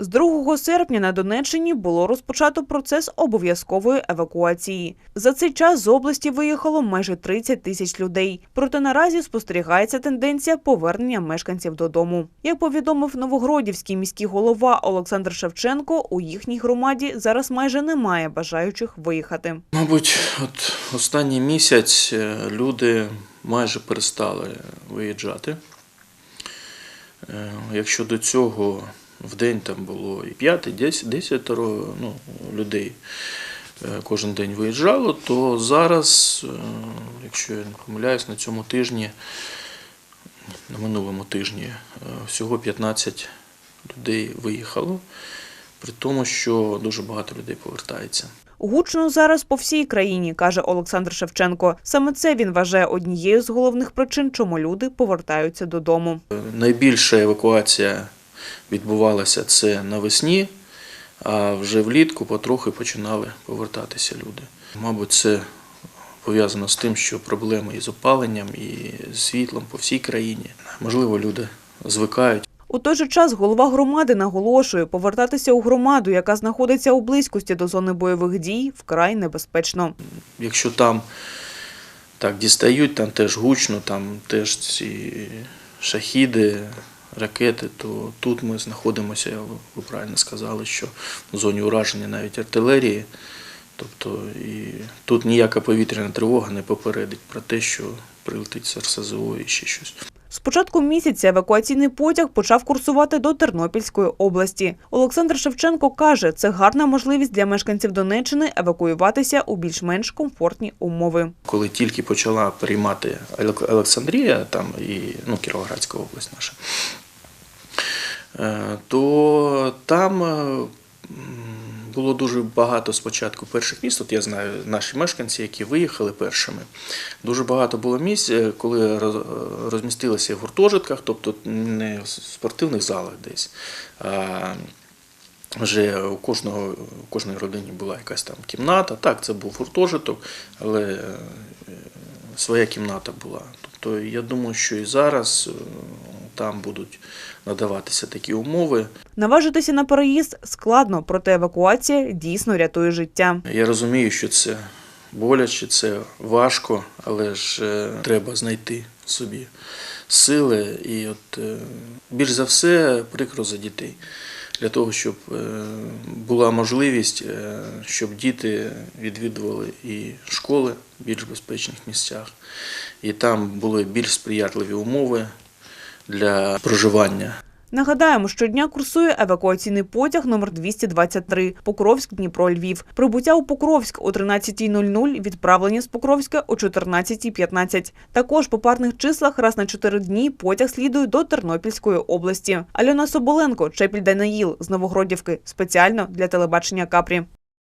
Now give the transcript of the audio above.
З 2 серпня на Донеччині було розпочато процес обов'язкової евакуації. За цей час з області виїхало майже 30 тисяч людей. Проте наразі спостерігається тенденція повернення мешканців додому. Як повідомив новогродівський міський голова Олександр Шевченко, у їхній громаді зараз майже немає бажаючих виїхати. Мабуть, от останній місяць е, люди майже перестали виїжджати. Е, Якщо до цього в день там було і 5, і 10, 10 ну, людей е, кожен день виїжджало, то зараз, е, якщо я не помиляюсь, на цьому тижні, на минулому тижні, е, всього 15 людей виїхало, при тому, що дуже багато людей повертається. Гучно зараз по всій країні, каже Олександр Шевченко. Саме це він вважає однією з головних причин, чому люди повертаються додому. Найбільша евакуація відбувалася це навесні, а вже влітку потрохи починали повертатися люди. Мабуть, це пов'язано з тим, що проблеми із опаленням і з світлом по всій країні. Можливо, люди звикають. У той же час голова громади наголошує, повертатися у громаду, яка знаходиться у близькості до зони бойових дій, вкрай небезпечно. Якщо там так дістають, там теж гучно, там теж ці шахіди, ракети, то тут ми знаходимося, ви правильно сказали, що в зоні ураження навіть артилерії. Тобто і тут ніяка повітряна тривога не попередить про те, що прилетить РСЗО і ще щось. З початку місяця евакуаційний потяг почав курсувати до Тернопільської області. Олександр Шевченко каже, це гарна можливість для мешканців Донеччини евакуюватися у більш-менш комфортні умови. коли тільки почала приймати Олександрія, там і ну, Кіровоградська область наша, то там е, було дуже багато спочатку перших міст. От я знаю наші мешканці, які виїхали першими. Дуже багато було місць, е, коли е, розмістилися в гуртожитках, тобто не в спортивних залах десь. А вже у кожного у кожної родині була якась там кімната. Так, це був гуртожиток, але е, своя кімната була. Тобто я думаю, що і зараз е, там будуть надаватися такі умови. Наважитися на переїзд складно, проте евакуація дійсно рятує життя. Я розумію, що це боляче, це важко, але ж е, треба знайти собі сили. І от е, більш за все прикро за дітей. Для того, щоб е, була можливість, щоб діти відвідували і школи в більш безпечних місцях, і там були більш сприятливі умови для проживання. Нагадаємо, щодня курсує евакуаційний потяг номер 223 Покровськ, Дніпро, Львів. Прибуття у Покровськ о 13.00, відправлення з Покровська о 14.15. Також по парних числах раз на 4 дні потяг слідує до Тернопільської області. Альона Соболенко, Чепіль Данаїл з Новогродівки. Спеціально для телебачення Капрі.